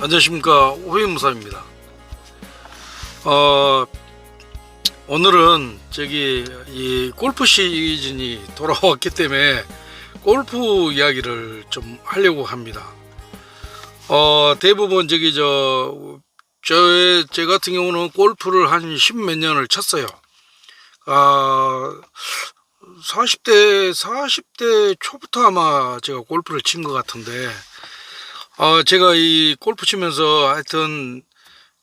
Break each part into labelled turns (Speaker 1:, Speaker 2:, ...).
Speaker 1: 안녕하십니까 호위무사입니다. 어 오늘은 저기 이 골프 시즌이 돌아왔기 때문에 골프 이야기를 좀 하려고 합니다. 어 대부분 저기 저 저, 제 같은 경우는 골프를 한 십 몇 년을 쳤어요. 아, 40대, 40대 초부터 아마 제가 골프를 친 것 같은데, 어, 제가 이 골프 치면서 하여튼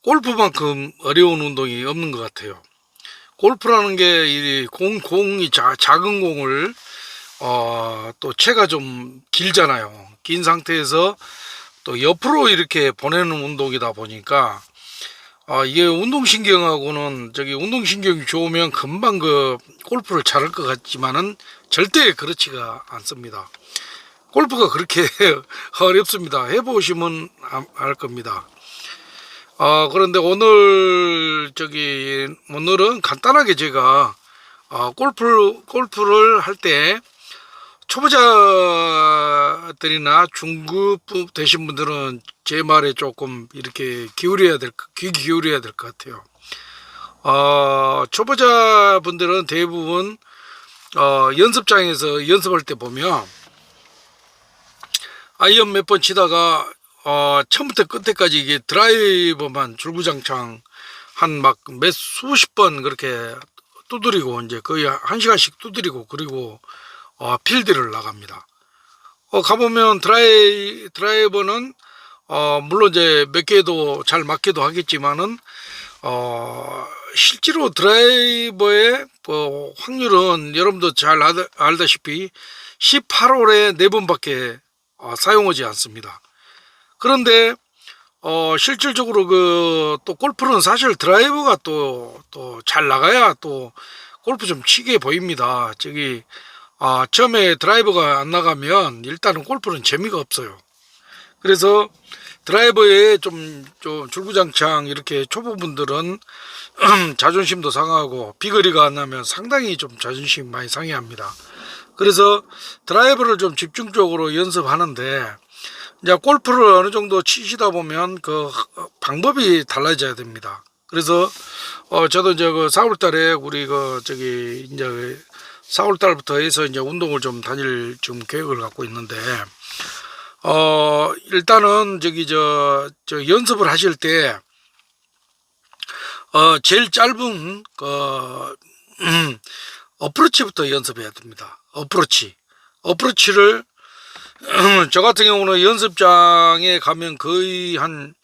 Speaker 1: 골프만큼 어려운 운동이 없는 것 같아요. 골프라는 게 이 공, 공이 자, 작은 공을 어, 또 채가 좀 길잖아요. 긴 상태에서 또 옆으로 이렇게 보내는 운동이다 보니까 아, 이게 운동신경하고는 저기 운동신경이 좋으면 금방 그 골프를 잘할 것 같지만은 절대 그렇지가 않습니다. 골프가 그렇게 어렵습니다. 해보시면 아- 알 겁니다. 아, 그런데 오늘 저기 오늘은 간단하게 제가 아, 골프 골프를 할 때 초보자들이나 중급 되신 분들은 제 말에 조금 이렇게 기울여야 될, 귀 기울여야 될 것 같아요. 어, 초보자 분들은 대부분 어, 연습장에서 연습할 때 보면 아이언 몇 번 치다가 어, 처음부터 끝에까지 이게 드라이버만 줄구장창 한 막 몇 수십 번 그렇게 두드리고 이제 거의 한 시간씩 두드리고 그리고 어, 필드를 나갑니다. 어, 가보면 드라이, 드라이버는 어, 물론 이제 몇 개도 잘 맞기도 하겠지만은 어, 실제로 드라이버의 뭐 확률은 여러분도 잘 알다, 알다시피 18홀에 4번밖에 어, 사용하지 않습니다. 그런데 어, 실질적으로 그 또 골프는 사실 드라이버가 또 또 잘 나가야 또 골프 좀 치게 보입니다. 저기 아, 처음에 드라이버가 안 나가면 일단은 골프는 재미가 없어요. 그래서 드라이버에 좀, 좀 줄구장창 이렇게 초보분들은 자존심도 상하고 비거리가 안 나면 상당히 좀 자존심 많이 상해합니다. 그래서 드라이버를 좀 집중적으로 연습하는데 이제 골프를 어느 정도 치시다 보면 그 방법이 달라져야 됩니다. 그래서 어 저도 이제 그 4월 달에 우리 그 저기 이제 4월 달부터 해서 이제 운동을 좀 다닐 지금 계획을 갖고 있는데 어 일단은 저기 저, 저 연습을 하실 때 어, 제일 짧은, 그, 음, 어프로치부터 연습해야 됩니다. 어프로치. 어프로치를, 저 같은 경우는 연습장에 가면 거의 한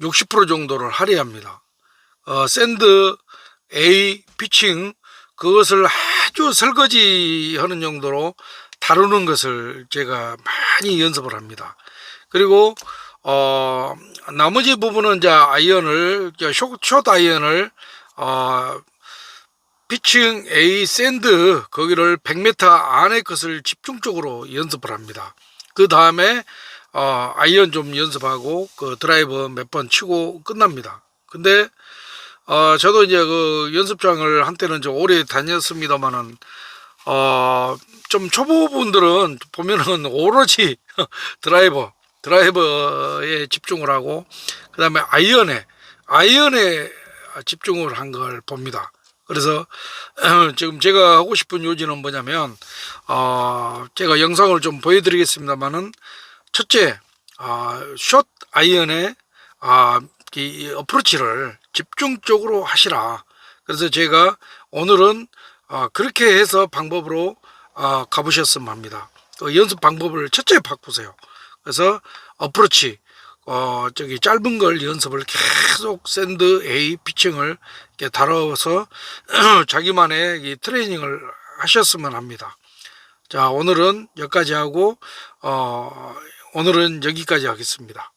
Speaker 1: 60% 정도를 할애합니다. 어, 샌드, A, 피칭, 그것을 아주 설거지 하는 정도로 다루는 것을 제가 많이 연습을 합니다. 그리고, 어, 나머지 부분은 이제 아이언을, 숏 아이언을, 어, 피칭 A 샌드, 거기를 100m 안의 것을 집중적으로 연습을 합니다. 그 다음에, 어, 아이언 좀 연습하고, 그 드라이버 몇 번 치고 끝납니다. 근데, 어, 저도 이제 그 연습장을 한때는 좀 오래 다녔습니다만은, 어, 좀 초보분들은 보면은 오로지 드라이버, 드라이버에 집중을 하고, 그 다음에 아이언에, 아이언에 집중을 한 걸 봅니다. 그래서 지금 제가 하고 싶은 요지는 뭐냐면, 어, 제가 영상을 좀 보여드리겠습니다만은, 첫째, 아, 숏 아이언에, 아, 이 어프로치를 집중적으로 하시라. 그래서 제가 오늘은 아, 그렇게 해서 방법으로 아, 가보셨으면 합니다. 그 연습 방법을 첫째 바꾸세요. 그래서 어프로치, 어, 저기 짧은 걸 연습을 계속 샌드 A 피칭을 이렇게 다뤄서 자기만의 이 트레이닝을 하셨으면 합니다. 자, 오늘은 여기까지 하고, 어, 오늘은 여기까지 하겠습니다.